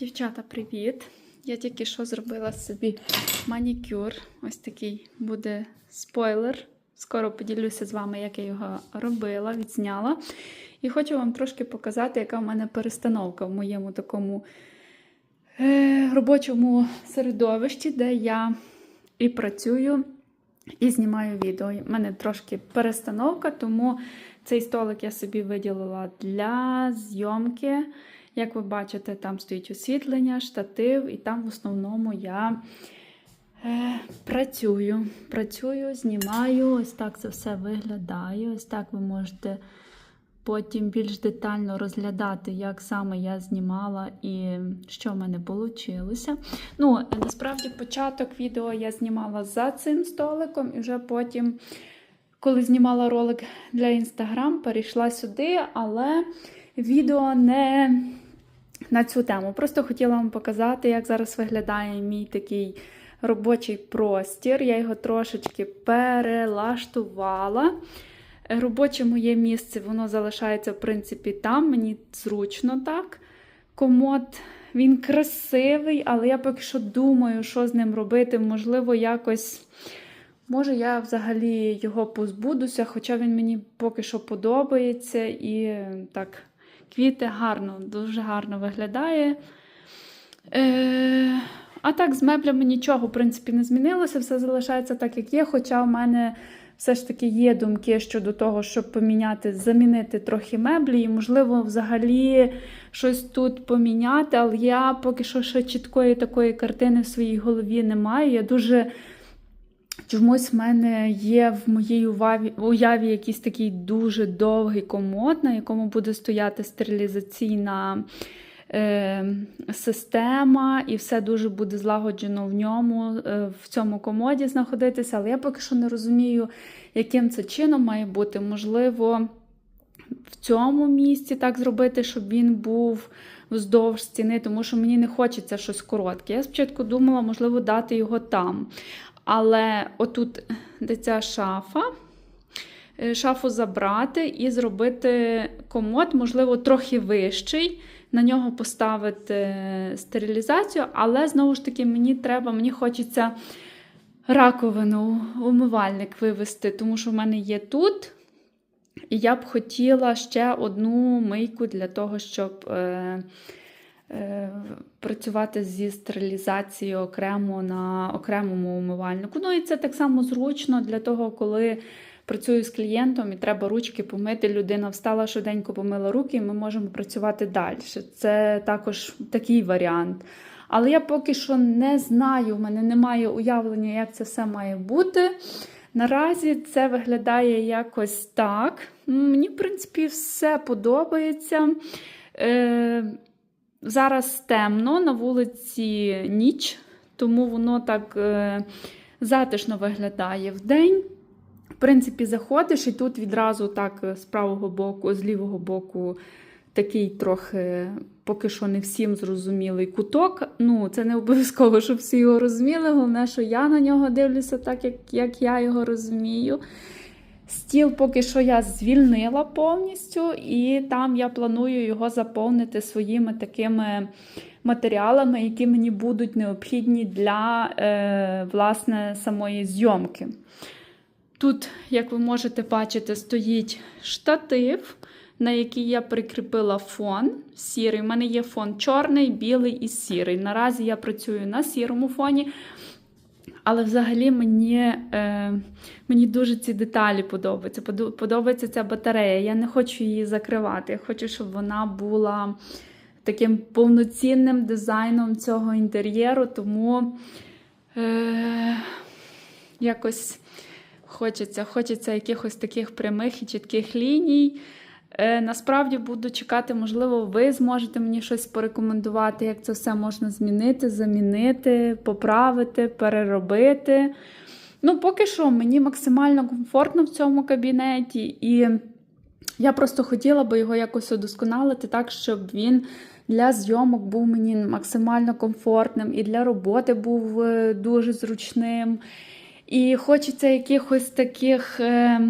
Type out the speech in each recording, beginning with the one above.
Дівчата, привіт! Я тільки що зробила собі манікюр. Ось такий буде спойлер. Скоро поділюся з вами, як я його робила, відзняла. І хочу вам трошки показати, яка в мене перестановка в моєму такому е, робочому середовищі, де я і працюю, і знімаю відео. У мене трошки перестановка, тому цей столик я собі виділила для зйомки. Як ви бачите, там стоїть освітлення, штатив, і там в основному я е, працюю. Працюю, знімаю. Ось так це все виглядає. Ось так ви можете потім більш детально розглядати, як саме я знімала і що в мене вийшло. Ну, насправді, початок відео я знімала за цим столиком, і вже потім, коли знімала ролик для Інстаграм, перейшла сюди, але відео не на цю тему. Просто хотіла вам показати, як зараз виглядає мій такий робочий простір. Я його трошечки перелаштувала. Робоче моє місце, воно залишається, в принципі, там. Мені зручно так. Комод, він красивий, але я поки що думаю, що з ним робити. Можливо, якось. Може, я взагалі його позбудуся, хоча він мені поки що подобається. І так, квіти гарно, дуже гарно виглядає. Е, А так, з меблями нічого, в принципі, не змінилося, все залишається так, як є. Хоча в мене все ж таки є думки щодо того, щоб поміняти, замінити трохи меблі, і, можливо, взагалі щось тут поміняти, але я поки що ще чіткої такої картини в своїй голові не маю. Я дуже. Чомусь в мене є в моїй уяві, уяві якийсь такий дуже довгий комод, на якому буде стояти стерилізаційна е, система, і все дуже буде злагоджено в ньому, е, в цьому комоді знаходитися. Але я поки що не розумію, яким це чином має бути. Можливо, в цьому місці так зробити, щоб він був вздовж стіни, тому що мені не хочеться щось коротке. Я спочатку думала, можливо, дати його там. Але отут, де ця шафа, шафу забрати і зробити комод, можливо, трохи вищий, на нього поставити стерилізацію, але знову ж таки, мені треба, мені хочеться раковину, умивальник вивести, тому що в мене є тут. І я б хотіла ще одну мийку для того, щоб. Е, Працювати зі стерилізацією окремо на окремому умивальнику. Ну і це так само зручно для того, коли працюю з клієнтом і треба ручки помити. Людина встала швиденько, помила руки, і ми можемо працювати далі. Це також такий варіант. Але я поки що не знаю, в мене немає уявлення, як це все має бути. Наразі це виглядає якось так. Мені, в принципі, все подобається. Е, Зараз темно, на вулиці ніч, тому воно так е, затишно виглядає в день. В принципі, заходиш, і тут відразу так з правого боку, з лівого боку, такий трохи, поки що не всім зрозумілий куток. Ну, це не обов'язково, щоб всі його розуміли. Головне, що я на нього дивлюся, так як, як я його розумію. Стіл поки що я звільнила повністю, і там я планую його заповнити своїми такими матеріалами, які мені будуть необхідні для е, власне, самої зйомки. Тут, як ви можете бачити, стоїть штатив, на який я прикріпила фон сірий. У мене є фон чорний, білий і сірий. Наразі я працюю на сірому фоні. Але взагалі мені е, мені дуже ці деталі подобаються. Подобається ця батарея. Я не хочу її закривати. Я хочу, щоб вона була таким повноцінним дизайном цього інтер'єру, тому е, якось хочеться, хочеться якихось таких прямих і чітких ліній. Е, Насправді буду чекати, можливо, ви зможете мені щось порекомендувати, як це все можна змінити, замінити, поправити, переробити. Ну, поки що, мені максимально комфортно в цьому кабінеті, і я просто хотіла би його якось удосконалити так, щоб він для зйомок був мені максимально комфортним, і для роботи був е, дуже зручним. І хочеться якихось таких. Е,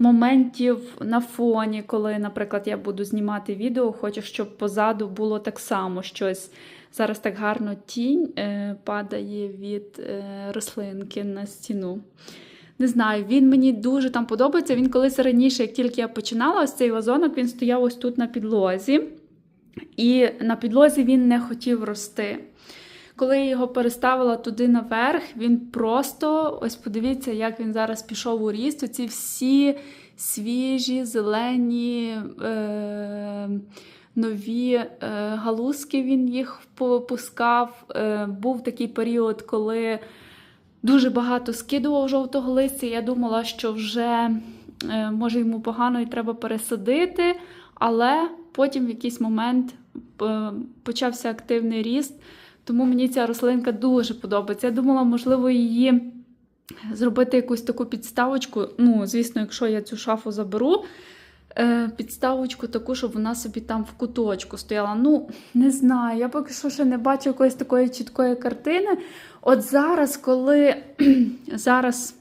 моментів на фоні, коли, наприклад, я буду знімати відео, хочу, щоб позаду було так само щось. Зараз так гарно тінь е, падає від е, рослинки на стіну. Не знаю, він мені дуже там подобається. Він колись раніше, як тільки я починала ось цей вазонок, він стояв ось тут на підлозі. І на підлозі він не хотів рости. Коли я його переставила туди наверх, він просто, ось подивіться, як він зараз пішов у ріст. Оці всі свіжі, зелені, е- нові е- галузки він їх попускав. Е- був такий період, коли дуже багато скидував жовтого листя. Я думала, що вже е- може йому погано і треба пересадити, але потім в якийсь момент е- почався активний ріст. Тому мені ця рослинка дуже подобається. Я думала, можливо, її зробити якусь таку підставочку. Ну, звісно, якщо я цю шафу заберу, е, підставочку таку, щоб вона собі там в куточку стояла. Ну, не знаю, я поки що ще не бачу якоїсь такої чіткої картини. От зараз, коли зараз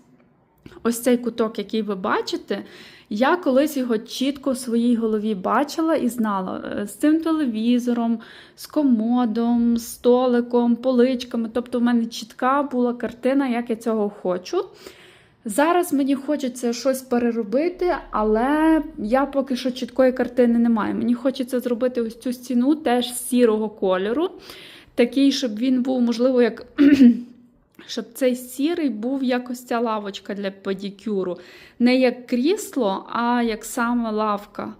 ось цей куток, який ви бачите, я колись його чітко в своїй голові бачила і знала е, з цим телевізором, з комодом, столиком, поличками. Тобто, в мене чітка була картина, як я цього хочу. Зараз мені хочеться щось переробити, але я поки що чіткої картини не маю. Мені хочеться зробити ось цю стіну теж сірого кольору. Такий, щоб він був, можливо, як щоб цей сірий був якось ця лавочка для педикюру. Не як крісло, а як саме лавка.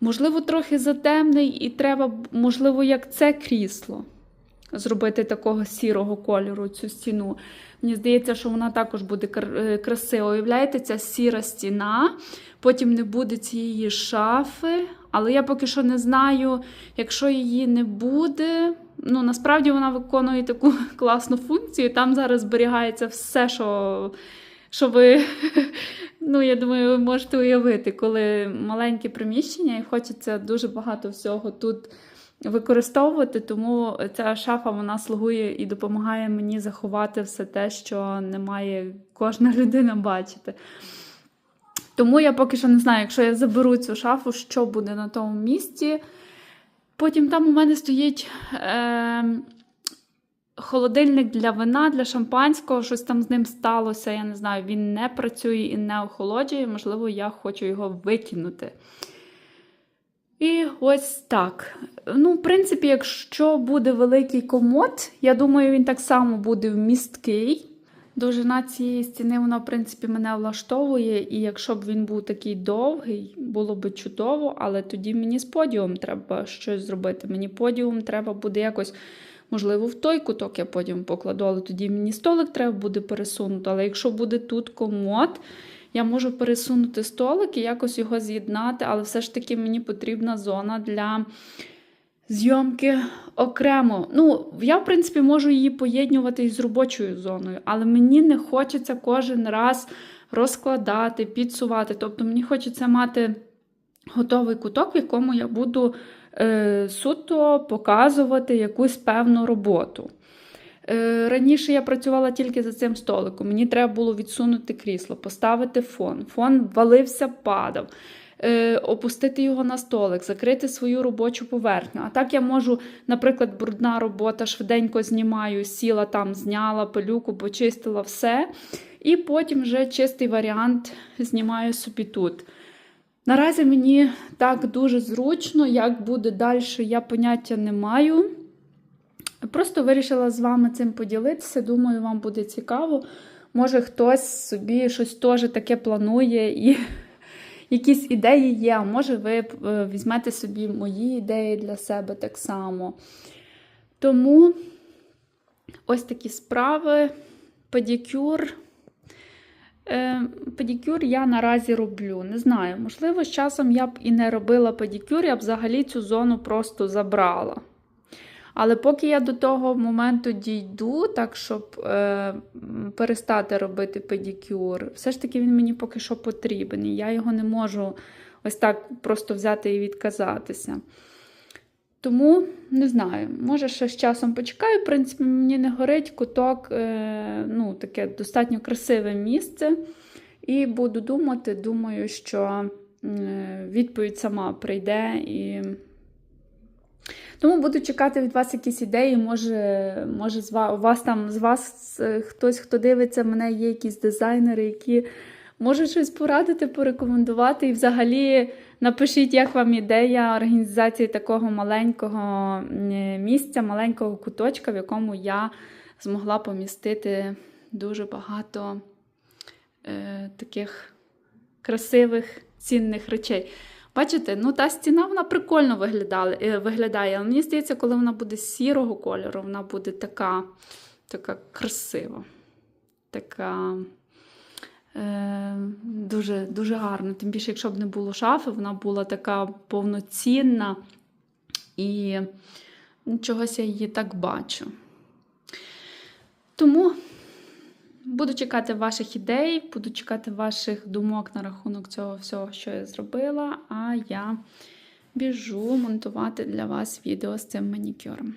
Можливо, трохи затемний, і треба, можливо, як це крісло. Зробити такого сірого кольору цю стіну. Мені здається, що вона також буде е, красива. Уявляєте, ця сіра стіна, потім не буде цієї шафи. Але я поки що не знаю, якщо її не буде, ну насправді вона виконує таку класну функцію. Там зараз зберігається все, що що ви, ну, я думаю, ви можете уявити, коли маленьке приміщення і хочеться дуже багато всього тут використовувати, тому ця шафа вона слугує і допомагає мені заховати все те, що не має кожна людина бачити. Тому я поки що не знаю, якщо я заберу цю шафу, що буде на тому місці. Потім там у мене стоїть е, холодильник для вина, для шампанського, щось там з ним сталося. Я не знаю, він не працює і не охолоджує, можливо, я хочу його викинути. І ось так. Ну, в принципі, якщо буде великий комод, я думаю, він так само буде вмісткий. Довжина цієї стіни, вона, в принципі, мене влаштовує, і якщо б він був такий довгий, було б чудово, але тоді мені з подіумом треба щось зробити. Мені подіум треба буде якось, можливо, в той куток я подіум покладу, але тоді мені столик треба буде пересунути. Але якщо буде тут комод, я можу пересунути столик і якось його з'єднати, але все ж таки мені потрібна зона для зйомки окремо. Ну, я, в принципі, можу її поєднувати з робочою зоною, але мені не хочеться кожен раз розкладати, підсувати. Тобто, мені хочеться мати готовий куток, в якому я буду е, суто показувати якусь певну роботу. Е, Раніше я працювала тільки за цим столиком. Мені треба було відсунути крісло, поставити фон. Фон валився, падав. Е, опустити його на столик, закрити свою робочу поверхню. А так я можу, наприклад, брудна робота, швиденько знімаю, сіла там, зняла пилюку, почистила все. І потім вже чистий варіант знімаю собі тут. Наразі мені так дуже зручно, як буде далі, я поняття не маю. Просто вирішила з вами цим поділитися. Думаю, вам буде цікаво. Може, хтось собі щось теж таке планує і якісь ідеї є, а може, ви е, візьмете собі мої ідеї для себе так само. Тому ось такі справи. Педикюр. Е, педикюр я наразі роблю. Не знаю, можливо, з часом я б і не робила педикюр, я б взагалі цю зону просто забрала. Але поки я до того моменту дійду, так щоб е, перестати робити педикюр, все ж таки він мені поки що потрібен. І я його не можу ось так просто взяти і відказатися. Тому не знаю, може, ще з часом почекаю. В принципі, мені не горить куток, е, ну, таке достатньо красиве місце. І буду думати, думаю, що е, відповідь сама прийде і. Тому буду чекати від вас якісь ідеї. Може, може з вас, у вас там з вас е, хтось, хто дивиться, мене є якісь дизайнери, які можуть щось порадити, порекомендувати. І взагалі напишіть, як вам ідея організації такого маленького місця, маленького куточка, в якому я змогла помістити дуже багато е, таких красивих, цінних речей. Бачите, ну та стіна вона прикольно виглядає, е, виглядає. Але мені здається, коли вона буде сірого кольору, вона буде така, така красива. Така е, дуже, дуже гарна. Тим більше, якщо б не було шафи, вона була така повноцінна і чогось я її так бачу. Тому буду чекати ваших ідей, буду чекати ваших думок на рахунок цього всього, що я зробила. А я біжу монтувати для вас відео з цим манікюром.